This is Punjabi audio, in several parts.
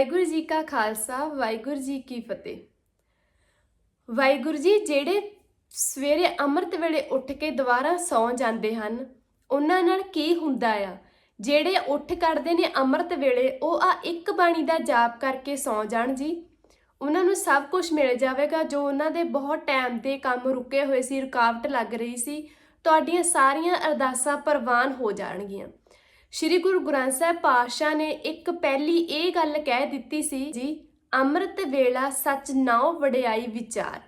ਵਾਹਿਗੁਰੂ ਜੀ ਕਾ ਖਾਲਸਾ, ਵਾਹਿਗੁਰੂ ਜੀ ਕੀ ਫਤਿਹ। ਵਾਹਿਗੁਰੂ ਜੀ ਜਿਹੜੇ ਸਵੇਰੇ ਅੰਮ੍ਰਿਤ ਵੇਲੇ ਉੱਠ ਕੇ ਦੁਬਾਰਾ ਸੌਂ ਜਾਂਦੇ ਹਨ, ਉਹਨਾਂ ਨਾਲ ਕੀ ਹੁੰਦਾ ਆ? ਜਿਹੜੇ ਉੱਠ ਕੱਢਦੇ ਨੇ ਅੰਮ੍ਰਿਤ ਵੇਲੇ, ਉਹ ਆ ਇੱਕ ਬਾਣੀ ਦਾ ਜਾਪ ਕਰਕੇ ਸੌਂ ਜਾਣ ਜੀ। ਉਹਨਾਂ ਨੂੰ ਸਭ ਕੁਝ ਮਿਲ ਜਾਵੇਗਾ, ਜੋ ਉਹਨਾਂ ਦੇ ਬਹੁਤ ਟਾਈਮ ਦੇ ਕੰਮ ਰੁਕੇ ਹੋਏ ਸੀ, ਰੁਕਾਵਟ ਲੱਗ ਰਹੀ ਸੀ, ਤੁਹਾਡੀਆਂ ਸਾਰੀਆਂ ਅਰਦਾਸਾਂ ਪ੍ਰਵਾਨ ਹੋ ਜਾਣਗੀਆਂ। ਸ਼੍ਰੀ ਗੁਰੂ ਗ੍ਰੰਥ ਸਾਹਿਬ ਪਾਤਸ਼ਾਹ ਨੇ ਇੱਕ ਪਹਿਲੀ ਇਹ ਗੱਲ ਕਹਿ ਦਿੱਤੀ ਸੀ ਜੀ, ਅੰਮ੍ਰਿਤ ਵੇਲਾ ਸੱਚ ਨਾਉ ਵਡਿਆਈ ਵਿਚਾਰ।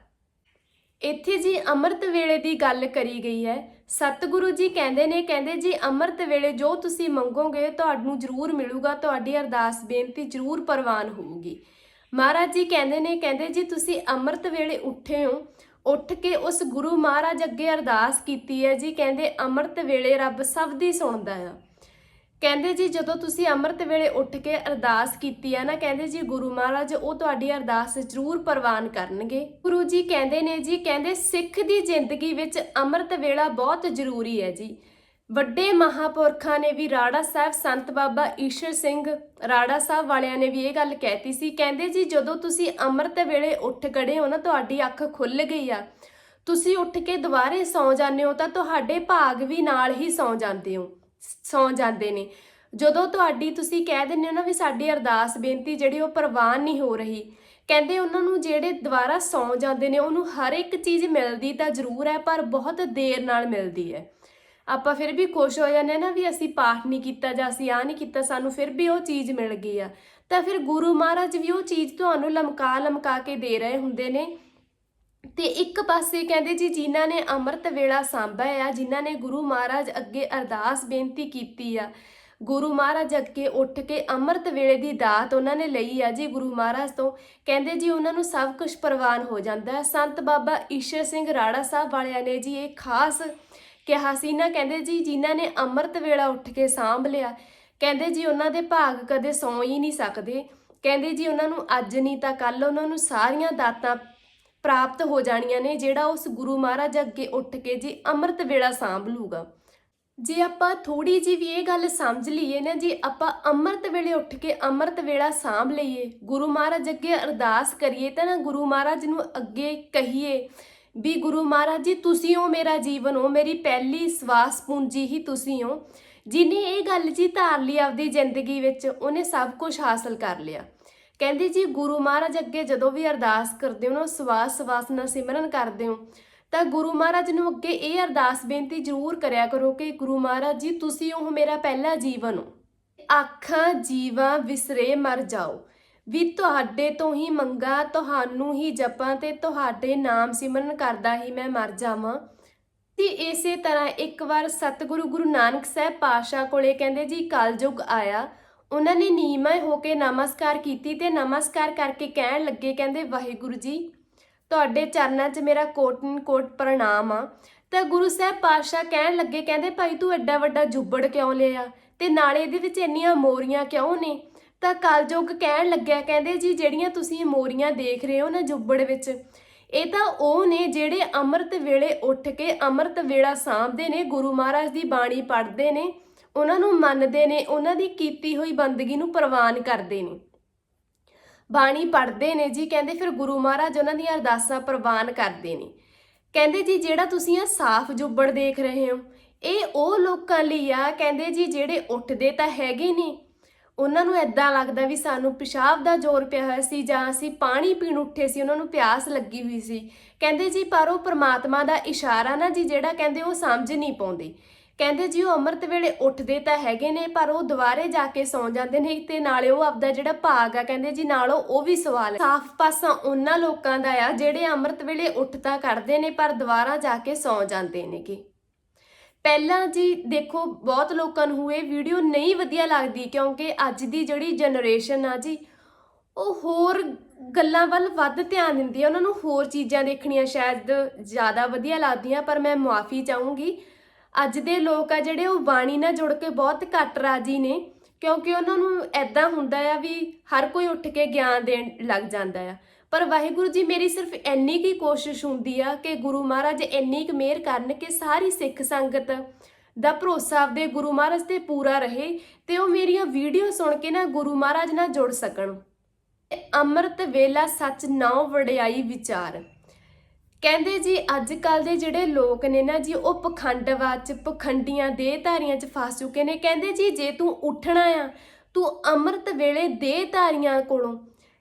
ਇੱਥੇ ਜੀ ਅੰਮ੍ਰਿਤ ਵੇਲੇ ਦੀ ਗੱਲ ਕਰੀ ਗਈ ਹੈ। ਸਤਿਗੁਰੂ ਜੀ ਕਹਿੰਦੇ ਨੇ, ਕਹਿੰਦੇ ਜੀ, ਅੰਮ੍ਰਿਤ ਵੇਲੇ ਜੋ ਤੁਸੀਂ ਮੰਗੋਗੇ, ਤੁਹਾਨੂੰ ਜ਼ਰੂਰ ਮਿਲੂਗਾ, ਤੁਹਾਡੀ ਅਰਦਾਸ ਬੇਨਤੀ ਜ਼ਰੂਰ ਪ੍ਰਵਾਨ ਹੋਊਗੀ। ਮਹਾਰਾਜ ਜੀ ਕਹਿੰਦੇ ਨੇ, ਕਹਿੰਦੇ ਜੀ, ਤੁਸੀਂ ਅੰਮ੍ਰਿਤ ਵੇਲੇ ਉੱਠੇ ਹੋ। ਉੱਠ ਕੇ ਉਸ ਗੁਰੂ ਮਹਾਰਾਜ ਅੱਗੇ ਅਰਦਾਸ ਕੀਤੀ ਹੈ ਜੀ, ਕਹਿੰਦੇ, ਅੰਮ੍ਰਿਤ ਵੇਲੇ ਰੱਬ ਸਭ ਦੀ ਸੁਣਦਾ ਆ। ਕਹਿੰਦੇ ਜੀ ਜਦੋਂ ਤੁਸੀਂ ਅੰਮ੍ਰਿਤ ਵੇਲੇ ਉੱਠ ਕੇ ਅਰਦਾਸ ਕੀਤੀ ਆ ਨਾ, ਕਹਿੰਦੇ ਜੀ ਗੁਰੂ ਮਹਾਰਾਜ ਉਹ ਤੁਹਾਡੀ ਅਰਦਾਸ ਜ਼ਰੂਰ ਪ੍ਰਵਾਨ ਕਰਨਗੇ। ਗੁਰੂ ਜੀ ਕਹਿੰਦੇ ਨੇ ਜੀ, ਕਹਿੰਦੇ ਸਿੱਖ ਦੀ ਜ਼ਿੰਦਗੀ ਵਿੱਚ ਅੰਮ੍ਰਿਤ ਵੇਲਾ ਬਹੁਤ ਜ਼ਰੂਰੀ ਹੈ ਜੀ। ਵੱਡੇ ਮਹਾਪੁਰਖਾਂ ਨੇ ਵੀ ਰਾੜਾ ਸਾਹਿਬ ਸੰਤ ਬਾਬਾ ਈਸ਼ਰ ਸਿੰਘ ਰਾੜਾ ਸਾਹਿਬ ਵਾਲਿਆਂ ਨੇ ਵੀ ਇਹ ਗੱਲ ਕਹਿਤੀ ਸੀ। ਕਹਿੰਦੇ ਜੀ ਜਦੋਂ ਤੁਸੀਂ ਅੰਮ੍ਰਿਤ ਵੇਲੇ ਉੱਠ ਖੜੇ ਹੋ ਨਾ, ਤੁਹਾਡੀ ਅੱਖ ਖੁੱਲ ਗਈ ਆ, ਤੁਸੀਂ ਉੱਠ ਕੇ ਦੁਬਾਰੇ ਸੌਂ ਜਾਂਦੇ ਹੋ ਤਾਂ ਤੁਹਾਡੇ ਭਾਗ ਵੀ ਨਾਲ ਹੀ ਸੌਂ ਜਾਂਦੇ ਹੋ। ਸੌਂ ਜਾਂਦੇ ਨੇ। ਜਦੋਂ ਤੁਹਾਡੀ ਤੁਸੀਂ ਕਹਿ ਦਿੰਦੇ ਹੋ ਨਾ ਵੀ ਸਾਡੀ ਅਰਦਾਸ ਬੇਨਤੀ ਜਿਹੜੀ ਉਹ ਪ੍ਰਵਾਨ ਨਹੀਂ ਹੋ ਰਹੀ, ਕਹਿੰਦੇ ਉਹਨਾਂ ਨੂੰ ਜਿਹੜੇ ਦੁਬਾਰਾ ਸੌਂ ਜਾਂਦੇ ਨੇ, ਉਹਨੂੰ ਹਰ ਇੱਕ ਚੀਜ਼ ਮਿਲਦੀ ਤਾਂ ਜ਼ਰੂਰ ਹੈ, ਪਰ ਬਹੁਤ ਦੇਰ ਨਾਲ ਮਿਲਦੀ ਹੈ। ਆਪਾਂ ਫਿਰ ਵੀ ਖੁਸ਼ ਹੋ ਜਾਂਦੇ ਹਾਂ ਨਾ ਵੀ ਅਸੀਂ ਪਾਠ ਨਹੀਂ ਕੀਤਾ ਜਾਂ ਅਸੀਂ ਆ ਨਹੀਂ ਕੀਤਾ, ਸਾਨੂੰ ਫਿਰ ਵੀ ਉਹ ਚੀਜ਼ ਮਿਲ ਗਈ ਆ। ਤਾਂ ਫਿਰ ਗੁਰੂ ਮਹਾਰਾਜ ਵੀ ਉਹ ਚੀਜ਼ ਤੁਹਾਨੂੰ ਲਮਕਾ ਲਮਕਾ ਕੇ ਦੇ ਰਹੇ ਹੁੰਦੇ ਨੇ। ਤੇ ਇੱਕ ਪਾਸੇ ਕਹਿੰਦੇ ਜੀ ਜਿਨ੍ਹਾਂ ਨੇ ਅੰਮ੍ਰਿਤ ਵੇਲਾ ਸਾਂਭਿਆ ਆ, ਜਿਨ੍ਹਾਂ ਨੇ ਗੁਰੂ ਮਹਾਰਾਜ ਅੱਗੇ ਅਰਦਾਸ ਬੇਨਤੀ ਕੀਤੀ ਆ। ਗੁਰੂ ਮਹਾਰਾਜ ਅੱਗੇ ਉੱਠ ਕੇ ਅੰਮ੍ਰਿਤ ਵੇਲੇ ਦੀ ਦਾਤ ਉਹਨਾਂ ਨੇ ਲਈ ਆ ਜੀ ਗੁਰੂ ਮਹਾਰਾਜ ਤੋਂ। ਕਹਿੰਦੇ ਜੀ ਉਹਨਾਂ ਨੂੰ ਸਭ ਕੁਝ ਪ੍ਰਵਾਨ ਹੋ ਜਾਂਦਾ ਹੈ। ਸੰਤ ਬਾਬਾ ਈਸ਼ਰ ਸਿੰਘ ਰਾੜਾ ਸਾਹਿਬ ਵਾਲਿਆਂ ਨੇ ਜੀ ਇਹ ਖਾਸ ਕਿਹਾ ਸੀ ਨਾ, ਕਹਿੰਦੇ ਜੀ ਜਿਨ੍ਹਾਂ ਨੇ ਅੰਮ੍ਰਿਤ ਵੇਲਾ ਉੱਠ ਕੇ ਸਾਂਭ ਲਿਆ, ਕਹਿੰਦੇ ਜੀ ਉਹਨਾਂ ਦੇ ਭਾਗ ਕਦੇ ਸੌਂ ਹੀ ਨਹੀਂ ਸਕਦੇ। ਕਹਿੰਦੇ ਜੀ ਉਹਨਾਂ ਨੂੰ ਅੱਜ ਨਹੀਂ ਤਾਂ ਕੱਲ ਉਹਨਾਂ ਨੂੰ ਸਾਰੀਆਂ ਦਾਤਾਂ ਪ੍ਰਾਪਤ ਹੋ ਜਾਣੀਆਂ ਨੇ, ਜਿਹੜਾ ਉਸ ਗੁਰੂ ਮਹਾਰਾਜ ਅੱਗੇ ਉੱਠ ਕੇ ਜੀ ਅੰਮ੍ਰਿਤ ਵੇਲਾ ਸਾਂਭ ਲੂਗਾ ਜੇ ਆਪਾਂ ਥੋੜੀ ਜੀ ਵੀ ਇਹ ਗੱਲ ਸਮਝ ਲਈਏ ਨਾ ਜੀ, ਆਪਾਂ ਅੰਮ੍ਰਿਤ ਵੇਲੇ ਉੱਠ ਕੇ ਅੰਮ੍ਰਿਤ ਵੇਲਾ ਸਾਂਭ ਲਈਏ, ਗੁਰੂ ਮਹਾਰਾਜ ਅੱਗੇ ਅਰਦਾਸ ਕਰੀਏ ਤਾਂ ਨਾ ਗੁਰੂ ਮਹਾਰਾਜ ਨੂੰ ਅੱਗੇ ਕਹੀਏ ਵੀ ਗੁਰੂ ਮਹਾਰਾਜ ਜੀ, ਤੁਸੀਂ ਹੋ ਮੇਰਾ ਜੀਵਨ ਹੋ ਮੇਰੀ ਪਹਿਲੀ ਸਵਾਸ ਪੂੰਜੀ ਹੀ ਤੁਸੀਂ ਹੋ। ਜਿਨੇ ਇਹ ਗੱਲ ਜੀ ਧਾਰ ਲਈ ਆਪਦੀ ਜ਼ਿੰਦਗੀ ਵਿੱਚ, ਉਹਨੇ ਸਭ ਕੁਝ ਹਾਸਲ ਕਰ ਲਿਆ। ਕਹਿੰਦੇ ਜੀ, ਗੁਰੂ ਮਹਾਰਾਜ ਅੱਗੇ ਜਦੋਂ ਵੀ ਅਰਦਾਸ ਕਰਦੇ ਹੋ ਨਾ, ਸਵਾਸ ਸਵਾਸ ਨਾਲ ਸਿਮਰਨ ਕਰਦੇ ਹੋ, ਤਾਂ ਗੁਰੂ ਮਹਾਰਾਜ ਨੂੰ ਅੱਗੇ ਇਹ ਅਰਦਾਸ ਬੇਨਤੀ ਜ਼ਰੂਰ ਕਰਿਆ ਕਰੋ ਕਿ ਗੁਰੂ ਮਹਾਰਾਜ ਜੀ, ਤੁਸੀਂ ਉਹ ਮੇਰਾ ਪਹਿਲਾ ਜੀਵਨ ਹੋ। ਆਖਾਂ ਜੀਵਾਂ ਵਿਸਰੇ ਮਰ ਜਾਓ। ਵੀ ਤੁਹਾਡੇ ਤੋਂ ਹੀ ਮੰਗਾ, ਤੁਹਾਨੂੰ ਹੀ ਜਪਾਂ ਤੇ ਤੁਹਾਡੇ ਨਾਮ ਸਿਮਰਨ ਕਰਦਾ ਹੀ ਮੈਂ ਮਰ ਜਾਵਾਂ। ਤੇ ਇਸੇ ਤਰ੍ਹਾਂ ਇੱਕ ਵਾਰ ਸਤਿਗੁਰੂ ਗੁਰੂ ਨਾਨਕ ਸਾਹਿਬ ਪਾਤਸ਼ਾਹ ਕੋਲੇ ਕਹਿੰਦੇ ਜੀ, ਕਲਯੁਗ ਆਇਆ। ਉਹਨਾਂ ਨੇ ਨੀਮਾ ਹੋ ਕੇ ਨਮਸਕਾਰ ਕੀਤੀ ਤੇ ਨਮਸਕਾਰ ਕਰਕੇ ਕਹਿਣ ਲੱਗੇ, ਕਹਿੰਦੇ, ਵਾਹਿਗੁਰੂ ਜੀ, ਤੁਹਾਡੇ ਚਰਨਾਂ 'ਚ ਮੇਰਾ ਕੋਟਨ ਕੋਟ ਪ੍ਰਣਾਮ ਆ। ਤਾਂ ਗੁਰੂ ਸਾਹਿਬ ਪਾਤਸ਼ਾਹ ਕਹਿਣ ਲੱਗੇ, ਕਹਿੰਦੇ, ਭਾਈ, ਤੂੰ ਐਡਾ ਵੱਡਾ ਜੁੱਬੜ ਕਿਉਂ ਲਿਆ? ਤੇ ਨਾਲੇ ਇਹਦੇ ਵਿੱਚ ਇੰਨੀਆਂ ਮੋਰੀਆਂ ਕਿਉਂ ਨੇ? ਤਾਂ ਕਲਯੁਗ ਕਹਿਣ ਲੱਗਿਆ, ਕਹਿੰਦੇ, ਜੀ, ਜਿਹੜੀਆਂ ਤੁਸੀਂ ਮੋਰੀਆਂ ਦੇਖ ਰਹੇ ਹੋ ਨਾ ਜੁੱਬੜ ਵਿੱਚ, ਇਹ ਤਾਂ ਉਹ ਨੇ ਜਿਹੜੇ ਅੰਮ੍ਰਿਤ ਵੇਲੇ ਉੱਠ ਕੇ ਅੰਮ੍ਰਿਤ ਵੇਲਾ ਸਾਂਭਦੇ ਨੇ, ਗੁਰੂ ਮਹਾਰਾਜ ਦੀ ਬਾਣੀ ਪੜ੍ਹਦੇ ਨੇ ਉਹਨਾਂ ਨੂੰ ਮੰਨਦੇ ਨੇ, ਉਹਨਾਂ ਦੀ ਕੀਤੀ ਹੋਈ ਬੰਦਗੀ ਨੂੰ ਪ੍ਰਵਾਨ ਕਰਦੇ ਨੇ। ਬਾਣੀ ਪੜ੍ਹਦੇ ਨੇ ਜੀ, ਕਹਿੰਦੇ ਫਿਰ ਗੁਰੂ ਮਹਾਰਾਜ ਉਹਨਾਂ ਦੀਆਂ ਅਰਦਾਸਾਂ ਪ੍ਰਵਾਨ ਕਰਦੇ ਨੇ। ਕਹਿੰਦੇ ਜੀ, ਜਿਹੜਾ ਤੁਸੀਂ ਆ ਸਾਫ਼ ਜੁੱਬੜ ਦੇਖ ਰਹੇ ਹੋ, ਇਹ ਉਹ ਲੋਕਾਂ ਲਈ ਆ, ਕਹਿੰਦੇ ਜੀ, ਜਿਹੜੇ ਉੱਠਦੇ ਤਾਂ ਹੈਗੇ ਨਹੀਂ ਉਹਨਾਂ ਨੂੰ ਐਦਾਂ ਲੱਗਦਾ ਵੀ ਸਾਨੂੰ ਪਿਸ਼ਾਬ ਦਾ ਜ਼ੋਰ ਪਿਆ ਹੋਇਆ ਸੀ ਜਾਂ ਅਸੀਂ ਪਾਣੀ ਪੀਣ ਉੱਠੇ ਸੀ, ਉਹਨਾਂ ਨੂੰ ਪਿਆਸ ਲੱਗੀ ਹੋਈ ਸੀ। ਕਹਿੰਦੇ ਜੀ, ਪਰ ਉਹ ਪ੍ਰਮਾਤਮਾ ਦਾ ਇਸ਼ਾਰਾ ਨਾ ਜੀ, ਜਿਹੜਾ ਕਹਿੰਦੇ ਉਹ ਸਮਝ ਨਹੀਂ ਪਾਉਂਦੇ। ਕਹਿੰਦੇ ਜੀ ਉਹ ਅੰਮ੍ਰਿਤ ਵੇਲੇ ਉੱਠਦੇ ਤਾਂ ਹੈਗੇ ਨੇ, ਪਰ ਉਹ ਦੁਬਾਰੇ ਜਾ ਕੇ ਸੌਂ ਜਾਂਦੇ ਨੇ ਤੇ ਨਾਲੇ ਉਹ ਆਪਦਾ ਜਿਹੜਾ ਭਾਗ ਆ, ਕਹਿੰਦੇ ਜੀ ਨਾਲੋਂ ਉਹ ਵੀ ਸਵਾਲ ਸਾਫ਼ ਪਾਸਾ ਉਹਨਾਂ ਲੋਕਾਂ ਦਾ ਆ ਜਿਹੜੇ ਅੰਮ੍ਰਿਤ ਵੇਲੇ ਉੱਠ ਤਾਂ ਕਰਦੇ ਨੇ, ਪਰ ਦੁਬਾਰਾ ਜਾ ਕੇ ਸੌਂ ਜਾਂਦੇ ਨੇਗੇ। ਪਹਿਲਾਂ ਜੀ ਦੇਖੋ, ਬਹੁਤ ਲੋਕਾਂ ਨੂੰ ਇਹ ਵੀਡੀਓ ਨਹੀਂ ਵਧੀਆ ਲੱਗਦੀ ਕਿਉਂਕਿ ਅੱਜ ਦੀ ਜਿਹੜੀ ਜਨਰੇਸ਼ਨ ਆ ਜੀ, ਉਹ ਹੋਰ ਗੱਲਾਂ ਵੱਲ ਵੱਧ ਧਿਆਨ ਦਿੰਦੀ ਹੈ ਉਹਨਾਂ ਨੂੰ ਹੋਰ ਚੀਜ਼ਾਂ ਦੇਖਣੀਆਂ ਸ਼ਾਇਦ ਜ਼ਿਆਦਾ ਵਧੀਆ ਲੱਗਦੀਆਂ, ਪਰ ਮੈਂ ਮੁਆਫੀ ਚਾਹੂੰਗੀ ਅੱਜ ਦੇ ਲੋਕ ਆ ਜਿਹੜੇ ਉਹ ਬਾਣੀ ਨਾਲ ਜੁੜ ਕੇ ਬਹੁਤ ਘੱਟ ਰਾਜੀ ਨੇ, ਕਿਉਂਕਿ ਉਹਨਾਂ ਨੂੰ ਐਦਾਂ ਹੁੰਦਾ ਆ ਵੀ ਹਰ ਕੋਈ ਉੱਠ ਕੇ ਗਿਆਨ ਦੇਣ ਲੱਗ ਜਾਂਦਾ ਆ। ਪਰ ਵਾਹਿਗੁਰੂ ਜੀ, ਮੇਰੀ ਸਿਰਫ ਇੰਨੀ ਕੀ ਕੋਸ਼ਿਸ਼ ਹੁੰਦੀ ਆ ਕਿ ਗੁਰੂ ਮਹਾਰਾਜ ਇੰਨੀ ਕੁ ਮਿਹਰ ਕਰਨ ਕਿ ਸਾਰੀ ਸਿੱਖ ਸੰਗਤ ਦਾ ਭਰੋਸਾ ਆਪਦੇ ਗੁਰੂ ਮਹਾਰਾਜ ਤੇ ਪੂਰਾ ਰਹੇ ਤੇ ਉਹ ਮੇਰੀਆਂ ਵੀਡੀਓ ਸੁਣ ਕੇ ਨਾ ਗੁਰੂ ਮਹਾਰਾਜ ਨਾਲ ਜੁੜ ਸਕਣ। ਅੰਮ੍ਰਿਤ ਵੇਲਾ ਸੱਚ ਨੌ ਵਡਿਆਈ ਵਿਚਾਰ। ਕਹਿੰਦੇ ਜੀ ਅੱਜ ਕੱਲ ਦੇ ਜਿਹੜੇ ਲੋਕ ਨੇ ਨਾ ਜੀ, ਉਹ ਪਖੰਡਵਾਦ ਚ, ਪਖੰਡੀਆਂ ਦੇਹਧਾਰੀਆਂ ਚ ਫਸ ਚੁੱਕੇ ਨੇ। ਕਹਿੰਦੇ ਜੀ, ਜੇ ਤੂੰ ਉੱਠਣਾ ਆ, ਤੂੰ ਅੰਮ੍ਰਿਤ ਵੇਲੇ ਦੇਹਧਾਰੀਆਂ ਕੋਲੋਂ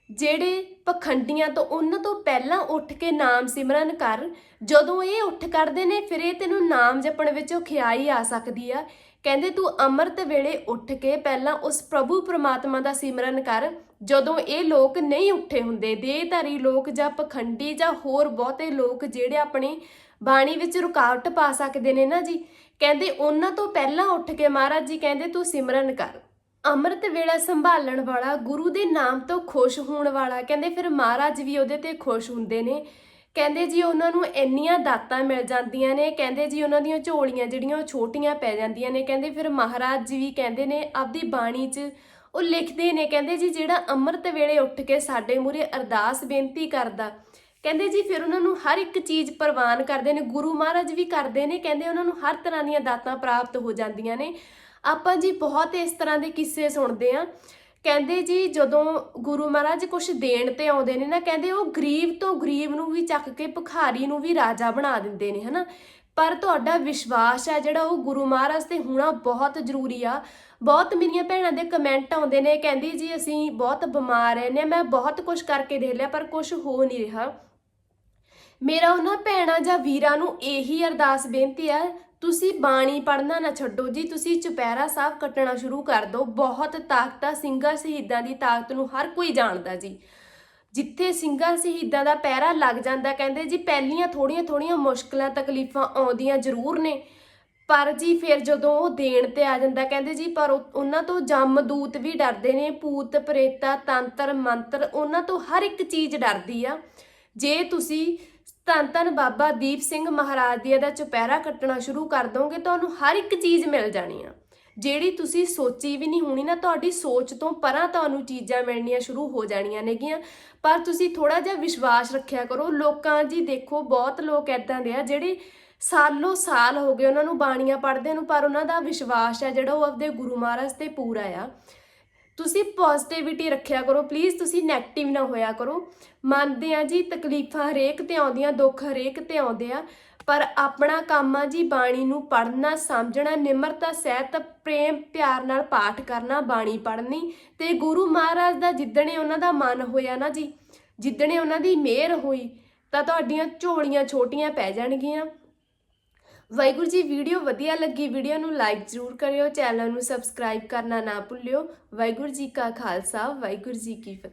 ਜਿਹੜੇ ਪਖੰਡੀਆਂ ਤੋਂ, ਉਹਨਾਂ ਤੋਂ ਪਹਿਲਾਂ ਉੱਠ ਕੇ ਨਾਮ ਸਿਮਰਨ ਕਰ, ਜਦੋਂ ਇਹ ਉੱਠ ਕਰਦੇ ਨੇ, ਫਿਰ ਇਹ ਤੈਨੂੰ ਨਾਮ ਜਪਣ ਵਿੱਚੋਂ ਖਿਆਈ ਆ ਸਕਦੀ ਆ। ਕਹਿੰਦੇ ਤੂੰ ਅੰਮ੍ਰਿਤ ਵੇਲੇ ਉੱਠ ਕੇ ਪਹਿਲਾਂ ਉਸ ਪ੍ਰਭੂ ਪ੍ਰਮਾਤਮਾ ਦਾ ਸਿਮਰਨ ਕਰ ਜਦੋਂ ਇਹ ਲੋਕ ਨਹੀਂ ਉੱਠੇ ਹੁੰਦੇ, ਦੇਹਧਾਰੀ ਲੋਕ ਜਾਂ ਪਖੰਡੀ ਜਾਂ ਹੋਰ ਬਹੁਤੇ ਲੋਕ ਜਿਹੜੇ ਆਪਣੀ ਬਾਣੀ ਵਿੱਚ ਰੁਕਾਵਟ ਪਾ ਸਕਦੇ ਨੇ ਨਾ ਜੀ, ਕਹਿੰਦੇ ਉਹਨਾਂ ਤੋਂ ਪਹਿਲਾਂ ਉੱਠ ਕੇ ਮਹਾਰਾਜ ਜੀ ਕਹਿੰਦੇ, ਤੂੰ ਸਿਮਰਨ ਕਰ। ਅੰਮ੍ਰਿਤ ਵੇਲਾ ਸੰਭਾਲਣ ਵਾਲਾ, ਗੁਰੂ ਦੇ ਨਾਮ ਤੋਂ ਖੁਸ਼ ਹੋਣ ਵਾਲਾ, ਕਹਿੰਦੇ ਫਿਰ ਮਹਾਰਾਜ ਵੀ ਉਹਦੇ ਤੇ ਖੁਸ਼ ਹੁੰਦੇ ਨੇ। ਕਹਿੰਦੇ ਜੀ ਉਹਨਾਂ ਨੂੰ ਇੰਨੀਆਂ ਦਾਤਾਂ ਮਿਲ ਜਾਂਦੀਆਂ ਨੇ, ਕਹਿੰਦੇ ਜੀ ਉਹਨਾਂ ਦੀਆਂ ਝੋਲੀਆਂ ਜਿਹੜੀਆਂ ਉਹ ਛੋਟੀਆਂ ਪੈ ਜਾਂਦੀਆਂ ਨੇ, ਕਹਿੰਦੇ ਫਿਰ ਮਹਾਰਾਜ ਜੀ ਵੀ ਕਹਿੰਦੇ ਨੇ, ਆਪਦੀ ਬਾਣੀ 'ਚ ਉਹ ਲਿਖਦੇ ਨੇ, ਕਹਿੰਦੇ ਜੀ, ਜਿਹੜਾ ਅੰਮ੍ਰਿਤ ਵੇਲੇ ਉੱਠ ਕੇ ਸਾਡੇ ਮੂਹਰੇ ਅਰਦਾਸ ਬੇਨਤੀ ਕਰਦਾ, ਕਹਿੰਦੇ ਜੀ, ਫਿਰ ਉਹਨਾਂ ਨੂੰ ਹਰ ਇੱਕ ਚੀਜ਼ ਪ੍ਰਵਾਨ ਕਰਦੇ ਨੇ, ਗੁਰੂ ਮਹਾਰਾਜ ਵੀ ਕਰਦੇ ਨੇ, ਕਹਿੰਦੇ ਉਹਨਾਂ ਨੂੰ ਹਰ ਤਰ੍ਹਾਂ ਦੀਆਂ ਦਾਤਾਂ ਪ੍ਰਾਪਤ ਹੋ ਜਾਂਦੀਆਂ ਨੇ। ਆਪਾਂ ਜੀ ਬਹੁਤ ਇਸ ਤਰ੍ਹਾਂ ਦੇ ਕਿੱਸੇ ਸੁਣਦੇ ਆ ਕਹਿੰਦੇ ਜੀ, ਜਦੋਂ ਗੁਰੂ ਮਹਾਰਾਜ ਕੁਝ ਦੇਣ ਤੇ ਆਉਂਦੇ ਨੇ ਨਾ, ਕਹਿੰਦੇ ਉਹ ਗਰੀਬ ਤੋਂ ਗਰੀਬ ਨੂੰ ਵੀ ਚੱਕ ਕੇ, ਭਿਖਾਰੀ ਨੂੰ ਵੀ ਰਾਜਾ ਬਣਾ ਦਿੰਦੇ ਨੇ, ਹਨਾ? ਪਰ ਤੁਹਾਡਾ ਵਿਸ਼ਵਾਸ ਹੈ ਜਿਹੜਾ ਉਹ ਗੁਰੂ ਮਹਾਰਾਜ ਤੇ ਹੋਣਾ ਬਹੁਤ ਜ਼ਰੂਰੀ ਆ। ਬਹੁਤ ਮੇਰੀਆਂ ਭੈਣਾਂ ਦੇ ਕਮੈਂਟ ਆਉਂਦੇ ਨੇ, ਕਹਿੰਦੀ ਜੀ ਅਸੀਂ ਬਹੁਤ ਬਿਮਾਰ ਰਹਿੰਦੇ ਹਾਂ ਮੈਂ ਬਹੁਤ ਕੁਝ ਕਰਕੇ ਦੇਖ ਲਿਆ ਪਰ ਕੁਝ ਹੋ ਨਹੀਂ ਰਿਹਾ। ਮੇਰਾ ਉਹਨਾਂ ਭੈਣਾਂ ਜਾਂ ਵੀਰਾਂ ਨੂੰ ਇਹੀ ਅਰਦਾਸ ਬੇਨਤੀ ਆ ਤੁਸੀਂ ਬਾਣੀ ਪੜ੍ਹਨਾ ਨਾ ਛੱਡੋ ਜੀ, ਤੁਸੀਂ ਚੁਪਹਿਰਾ ਸਾਹਿਬ ਕੱਟਣਾ ਸ਼ੁਰੂ ਕਰ ਦਿਓ। ਬਹੁਤ ਤਾਕਤ ਆ ਸਿੰਘਾਂ ਸ਼ਹੀਦਾਂ ਦੀ ਤਾਕਤ ਨੂੰ ਹਰ ਕੋਈ ਜਾਣਦਾ ਜੀ। ਜਿੱਥੇ ਸਿੰਘਾਂ ਸ਼ਹੀਦਾਂ ਦਾ ਪਹਿਰਾ ਲੱਗ ਜਾਂਦਾ, ਕਹਿੰਦੇ ਜੀ ਪਹਿਲੀਆਂ ਥੋੜੀਆਂ ਥੋੜੀਆਂ ਮੁਸ਼ਕਲਾਂ, ਤਕਲੀਫਾਂ ਆਉਂਦੀਆਂ ਜ਼ਰੂਰ ਨੇ। ਪਰ ਜੀ ਫਿਰ ਜਦੋਂ ਉਹ ਦੇਣ ਤੇ ਆ ਜਾਂਦਾ, ਕਹਿੰਦੇ ਜੀ ਪਰ ਉਹਨਾਂ ਤੋਂ ਜਮਦੂਤ ਵੀ ਡਰਦੇ ਨੇ, ਭੂਤ, ਪ੍ਰੇਤਾ, ਤੰਤਰ, ਮੰਤਰ, ਉਹਨਾਂ ਤੋਂ ਹਰ ਇੱਕ ਚੀਜ਼ ਡਰਦੀ ਆ। ਜੇ ਤੁਸੀਂ ਧੰਨ ਧੰਨ ਬਾਬਾ ਦੀਪ ਸਿੰਘ ਮਹਾਰਾਜ ਦੀ ਦਾ ਚੁਪਹਿਰਾ ਕੱਟਣਾ ਸ਼ੁਰੂ ਕਰ ਦੋਗੇ ਤੁਹਾਨੂੰ ਹਰ ਇੱਕ ਚੀਜ਼ ਮਿਲ ਜਾਣੀ ਆ। ਜਿਹੜੀ ਤੁਸੀਂ ਸੋਚੀ ਵੀ ਨਹੀਂ ਹੋਣੀ ਨਾ, ਤੁਹਾਡੀ ਸੋਚ ਤੋਂ ਪਰਾਂ ਤੁਹਾਨੂੰ ਚੀਜ਼ਾਂ ਮਿਲਣੀਆਂ ਸ਼ੁਰੂ ਹੋ ਜਾਣੀਆਂ ਨੇਗੀਆਂ। ਪਰ ਤੁਸੀਂ ਥੋੜਾ ਜਿਹਾ ਵਿਸ਼ਵਾਸ ਰੱਖਿਆ ਕਰੋ, ਲੋਕਾਂ ਜੀ ਦੇਖੋ, ਬਹੁਤ ਲੋਕ ਐਦਾਂ ਦੇ ਆ ਜਿਹੜੇ ਸਾਲੋਂ ਸਾਲ ਹੋ ਗਏ ਉਹਨਾਂ ਨੂੰ ਬਾਣੀਆਂ ਪੜ੍ਹਦੇ ਨੂੰ, ਪਰ ਉਹਨਾਂ ਦਾ ਵਿਸ਼ਵਾਸ ਹੈ ਜਿਹੜਾ ਉਹ ਆਪਦੇ ਗੁਰੂ ਮਹਾਰਾਜ ਤੇ ਪੂਰਾ ਆ। ਤੁਸੀਂ ਪੋਜ਼ਿਟਿਵਿਟੀ ਰੱਖਿਆ ਕਰੋ ਪਲੀਜ਼ ਤੁਸੀਂ 네ਗੇਟਿਵ ਨਾ ਹੋਇਆ ਕਰੋ। ਮੰਨਦੇ ਆ ਜੀ, ਤਕਲੀਫਾਂ ਹਰੇਕ ਤੇ ਆਉਂਦੀਆਂ, ਦੁੱਖ ਹਰੇਕ ਤੇ ਆਉਂਦੇ ਆ ਪਰ ਆਪਣਾ ਕੰਮ ਆ ਜੀ, ਬਾਣੀ ਨੂੰ ਪੜ੍ਹਨਾ, ਸਮਝਣਾ, ਨਿਮਰਤਾ ਸਹਿਤ ਪ੍ਰੇਮ, ਪਿਆਰ ਨਾਲ ਪਾਠ ਕਰਨਾ, ਬਾਣੀ ਪੜ੍ਹਨੀ। ਤੇ ਗੁਰੂ ਮਹਾਰਾਜ ਦਾ ਜਿੱਦਣੇ ਉਹਨਾਂ ਦਾ ਮਨ ਹੋਇਆ ਨਾ ਜੀ, ਜਿੱਦਣੇ ਉਹਨਾਂ ਦੀ ਮਿਹਰ ਹੋਈ, ਤਾਂ ਤੁਹਾਡੀਆਂ ਝੋਲੀਆਂ ਛੋਟੀਆਂ ਪੈ ਜਾਣਗੀਆਂ। ਵਾਹਿਗੁਰੂ ਜੀ, ਵੀਡੀਓ ਵਧੀਆ ਲੱਗੀ, ਵੀਡੀਓ ਨੂੰ ਲਾਈਕ ਜ਼ਰੂਰ ਕਰਿਓ, ਚੈਨਲ ਨੂੰ ਸਬਸਕ੍ਰਾਈਬ ਕਰਨਾ ਨਾ ਭੁੱਲਿਓ। ਵਾਹਿਗੁਰੂ ਜੀ ਕਾ ਖਾਲਸਾ, ਵਾਹਿਗੁਰੂ ਜੀ ਕੀ ਫਤਿਹ।